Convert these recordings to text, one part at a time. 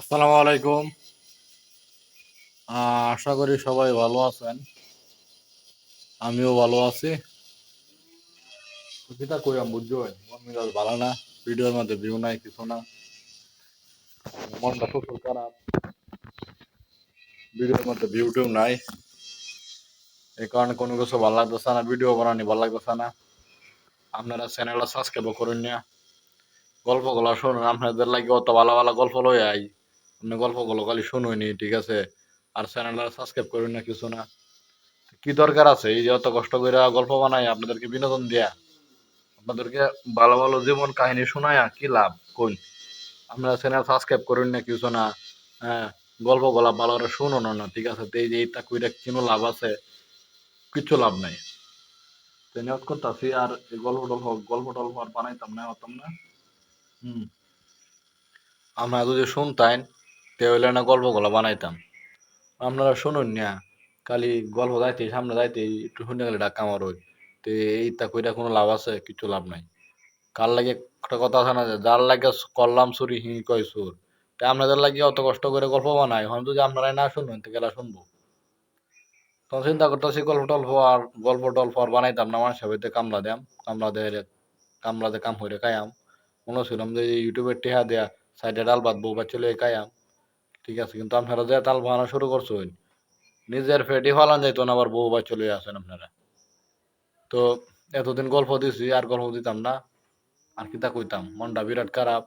আসসালামু আলাইকুম। আশা করি সবাই ভালো আছেন। আমিও ভালো আছি। কিতা কইরাম, বুঝছ? মন মেজাজ ভালো না, ভিডিওর মধ্যে ভিউ নাই, কিছু না। মনটা প্রচুর খারাপ। ভিডিওর মধ্যে ভিউ টিউ নাই। এই কারণে কোনো কিছু ভালো লাগতেছে না, ভিডিও বানানি ভালো লাগতেছে না। আপনারা চ্যানেলটা সাবস্ক্রাইব করুন না। গল্পগুলো শুনুন, আপনাদের লাগে অত ভালো ভালো গল্প লই আই আপনি গল্পগুলো খালি শুনুনি ঠিক আছে? আর চ্যানেলটা সাবস্ক্রাইব করুন না কিছু না। কি দরকার আছে? এই যে অত কষ্ট করে গল্প বানাই আপনাদেরকে বিনোদন দেয়া। আপনাদেরকে ভালো ভালো জীবন কাহিনী শোনায়া কি লাভ? কোন আপনারা চ্যানেল সাবস্ক্রাইব করুন না কিছু না। হ্যাঁ গল্প গলা ভালো করে শুনুন না, ঠিক আছে? তো এই যে এইটা কইরা কোনো লাভ আছে? কিচ্ছু লাভ নাই। তো নিয়ত করতেছি, আর এই গল্প টল্প গল্প টল্প আর বানাইতাম না, হতাম না। হুম। আমরা যদি শুনতাম তাহলে না গল্পগুলো বানাইতাম। আপনারা শুনুন না, খালি গল্প যাইতে সামনে যাইতে একটু শুনে গেলে ডাক্কা আমার ওই তো এইটা কইরা কোনো লাভ আছে? কিছু লাভ নাই। কার লাগে একটা কথা আছে না যার লাগে করলাম চুরি, হি কয় সুর তা আপনাদের লাগে অত কষ্ট করে গল্প বানাই। এখন যদি আপনারাই না শুনবেন তো গেলা শুনব? তখন চিন্তা করতেছি, গল্প টল্প আর, গল্প টল্প আর বানাইতাম না। মানুষের বাড়িতে কামলা দেয়াম। কামলা দিয়ে কামলা দিয়ে কাম করে খাইয়াম। মনে ছিলাম যে ইউটিউবের টেহা দেয়া, সাইডে ডাল বউ বাচ্চা লয়ে খাইয়াম। ঠিক আছে, কিন্তু আপনারা যে তাল বানানো শুরু করছেন, নিজের ফেটি ফালান যাইতো না, আবার বউ বাচ্চা লয়ে আসেন আপনারা। তো এতদিন গল্প দিছি, আর গল্প দিতাম না, আর কিতা কইতাম? মনটা বিরাট খারাপ।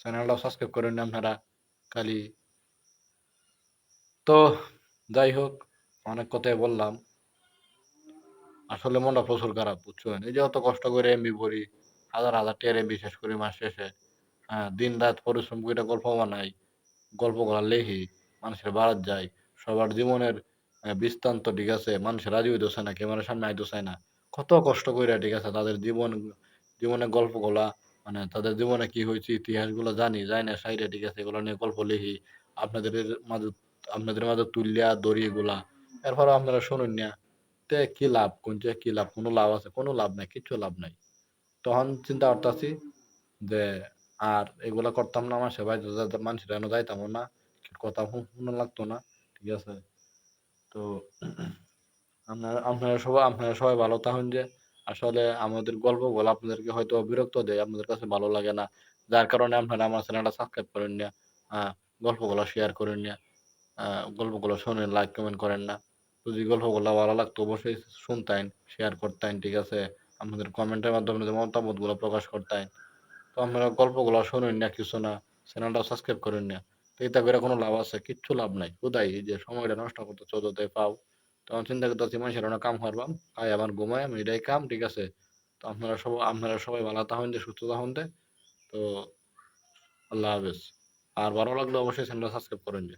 চ্যানেলটা সাবস্ক্রাইব করেন আপনারা, খালি। তো যাই হোক, অনেক কথাই বললাম। আসলে মনটা প্রচুর খারাপ, বুঝছেন? এই যে অত কষ্ট করে এমবি ভরি, হাজার হাজার টিয়ার এমবি শেষ করি মাস শেষে হ্যাঁ দিন রাত পরিশ্রম করে গল্প বানাই গল্পগুলা লেহি মানুষের বাড়াত যায়। সবার জীবনের বৃত্তান্ত ঠিক আছে মানুষের রাজি হইতেছে না, ক্যামেরার সামনে আইতেছে না। কত কষ্ট করে ঠিক আছে, তাদের জীবন, জীবনের গল্পগুলা মানে তাদের জীবনে কি হয়েছে ইতিহাসগুলো জানি যাই না, সাইডে ঠিক আছে, এগুলো নিয়ে গল্প লিখি আপনাদের মাঝে আপনাদের মাঝে তুলিয়া দড়ি এগুলা। এরপর আপনারা শুনুন না, তে কি লাভ কোনটা কি লাভ, কোনো লাভ আছে, কোনো লাভ নাই কিচ্ছু লাভ নাই। তখন চিন্তা করতেছি যে আর এগুলা করতাম না আমার সেবাই মানুষের এনে যাইতাম না। কথা শুনে লাগতো না, ঠিক আছে? তো আপনারা আপনারা সবাই আপনারা সবাই ভালো থাকুন যে, আসলে আমাদের গল্পগুলো আপনাদেরকে হয়তো বিরক্ত দেয়, আপনাদের কাছে ভালো লাগে না। যার কারণে আপনারা আমার চ্যানেলটা সাবস্ক্রাইব করেন না গল্পগুলো শেয়ার করেন না গল্পগুলো শোনেন লাইক কমেন্ট করেন না। যদি গল্পগুলো ভালো লাগতো অবশ্যই শুনতেন শেয়ার করতেন, ঠিক আছে? আপনাদের কমেন্টের মাধ্যমে মতামতগুলো প্রকাশ করতেন। তো আপনারা গল্পগুলো শোনেন না, কিছু না চ্যানেলটা সাবস্ক্রাইব করেন না। তো এটা করে কোনো লাভ আছে? কিচ্ছু লাভ নাই। কোথায়? এই যে সময়টা নষ্ট করতে চোদ্দতে পাও। তখন চিন্তা করতেছি, মানুষের অনেক কাম করবাম আয় আমার ঘুমায়, আমি এটাই কাম, ঠিক আছে? তো আপনারা সব, আপনারা সবাই ভালো তাহলে যে সুস্থ থাকুন দে। তো আল্লাহ হাফেজ। আর ভালো লাগলে অবশ্যই চ্যানেলটা সাবস্ক্রাইব করেন যে